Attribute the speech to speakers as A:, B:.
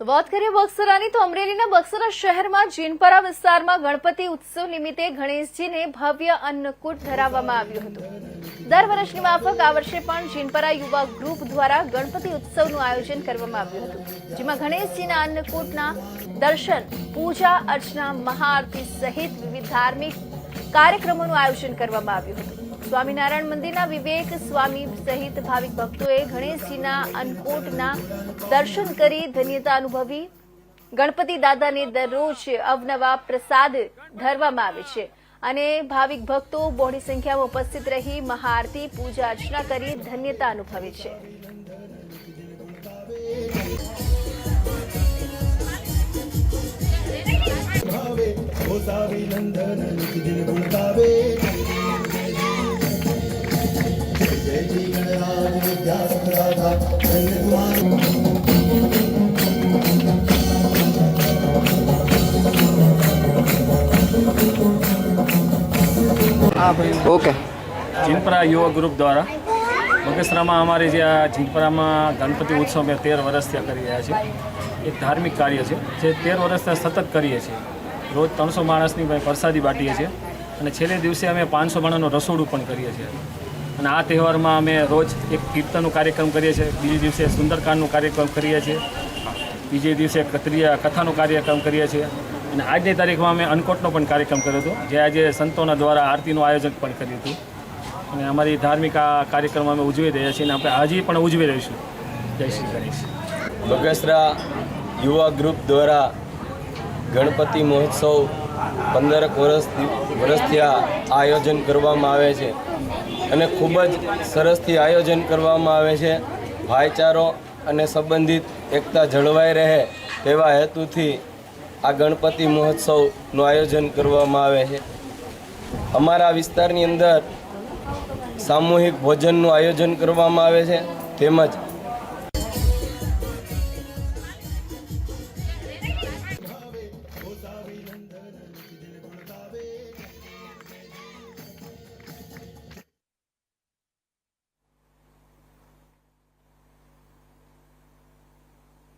A: વાત કરીએ બક્સરાની, તો અમરેલીના બક્સરા શહેરમાં જીનપરા વિસ્તારમાં ગણપતિ ઉત્સવ નિમિત્તે ગણેશજીને ભવ્ય અન્નકૂટ ધરાવવામાં આવ્યું હતું. દર વર્ષની માફક આ વર્ષે પણ જીનપરા યુવા ગ્રુપ દ્વારા ગણપતિ ઉત્સવનું આયોજન કરવામાં આવ્યું હતું, જેમાં ગણેશજીના અન્નકૂટના દર્શન, પૂજા, અર્ચના, મહાઆરતી સહિત વિવિધ ધાર્મિક કાર્યક્રમોનું આયોજન કરવામાં આવ્યું હતું. સ્વામિનારાયણ મંદિરના વિવેક સ્વામી સહિત ભાવિક ભક્તોએ ગણેશજીના અન્નકોટના દર્શન કરી ધન્યતા અનુભવી. ગણપતિ દાદાને દરરોજ અવનવા પ્રસાદ ધરવામાં આવે છે અને ભાવિક ભક્તો બહોળી સંખ્યામાં ઉપસ્થિત રહી મહાઆરતી, પૂજા અર્ચના કરી ધન્યતા અનુભવે છે.
B: ગોસાવી નંદન નિત્ય ગુણગાવે જય જય ગણરાજ વિદ્યા સકરાધા ધન્ય
C: ઓકે
D: જીનપરા યુવક ગ્રુપ દ્વારા બગસરામાં અમારે જે આ જીનપરામાં ગણપતિ ઉત્સવ અમે તેર વર્ષથી કરી રહ્યા છીએ એક ધાર્મિક કાર્ય છે જે તેર વર્ષથી સતત કરીએ છીએ રોજ ત્રણસો માણસની ભાઈ પ્રસાદી બાટીએ છીએ. અને છેલ્લે દિવસે અમે પાંચસો માણસનું રસોડું પણ કરીએ છીએ. અને આ તહેવારમાં અમે રોજ એક કીર્તનનો કાર્યક્રમ કરીએ છીએ. બીજે દિવસે સુંદરકાંડનો કાર્યક્રમ કરીએ છીએ. બીજે દિવસે કત્રિયા કથાનો કાર્યક્રમ કરીએ છીએ. અને આજની તારીખમાં અમે અન્નકોટનો પણ કાર્યક્રમ કર્યો હતો, જે આજે સંતોના દ્વારા આરતીનું આયોજન પણ કર્યું હતું. અને અમારી ધાર્મિક આ કાર્યક્રમ અમે ઉજવી રહ્યા છીએ અને આપણે હજી પણ ઉજવી રહીશું. જય શ્રી ગણેશ.
E: બગસરા યુવા ગ્રુપ દ્વારા ગણપતિ મહોત્સવ પંદરક વર્ષ વર્ષથી આ આયોજન કરવામાં આવે છે. અને ખૂબ જ સરસથી આયોજન કરવામાં આવે છે. ભાઈચારો અને સંબંધિત એકતા જળવાઈ રહે તેવા હેતુથી આ ગણપતિ મહોત્સવનું આયોજન કરવામાં આવે છે. અમારા વિસ્તારની અંદર સામૂહિક ભોજનનું આયોજન કરવામાં આવે છે. તેમજ